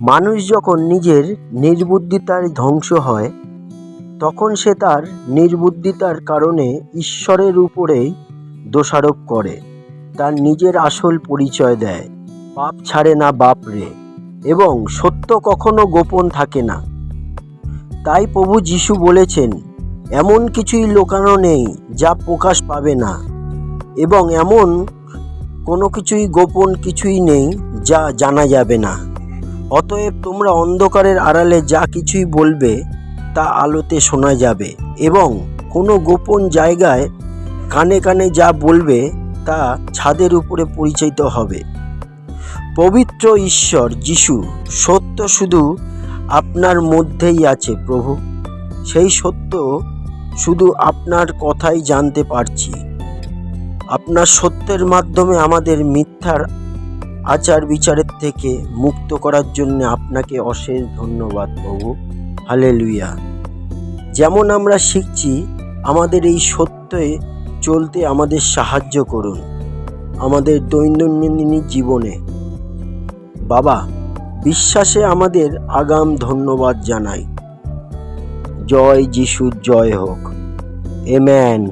মানুষ যখন নিজের নির্বুদ্ধিতায় ধ্বংস হয়, তখন সে তার নির্বুদ্ধিতার কারণে ঈশ্বরের উপরেই দোষারোপ করে, তার নিজের আসল পরিচয় দেয়, পাপ ছাড়ে না বাপ রে, এবং সত্য কখনো গোপন থাকে না। তাই প্রভু যিশু বলেছেন, এমন কিছুই লোকানো নেই যা প্রকাশ পাবে না, এবং এমন কোনো কিছুই গোপন কিছুই নেই যা জানা যাবে না। অতএব তোমরা অন্ধকারের আড়ালে যা কিছুই বলবে, তা আলোতে শোনা যাবে এবং কোনো গোপন জায়গায় কানে কানে যা বলবে, তা ছাদের উপরে পরিচিত হবে। পবিত্র ঈশ্বর যিশু, সত্য শুধু আপনার মধ্যেই আছে প্রভু। সেই সত্য শুধু আপনার কথাই জানতে পারছি। আপনার সত্যের মাধ্যমে আমাদের মিথ্যার আচার বিচারের থেকে মুক্ত করার জন্য আপনাকে অশেষ ধন্যবাদ প্রভু হালেলুয়া। যেমন আমরা শিখছি, আমাদের এই সত্যে চলতে আমাদের সাহায্য করুন, আমাদের দৈনন্দিন জীবনে। বাবা, বিশ্বাসে আমাদের আগাম ধন্যবাদ জানাই। জয় যিশুর জয় হোক। এম্যান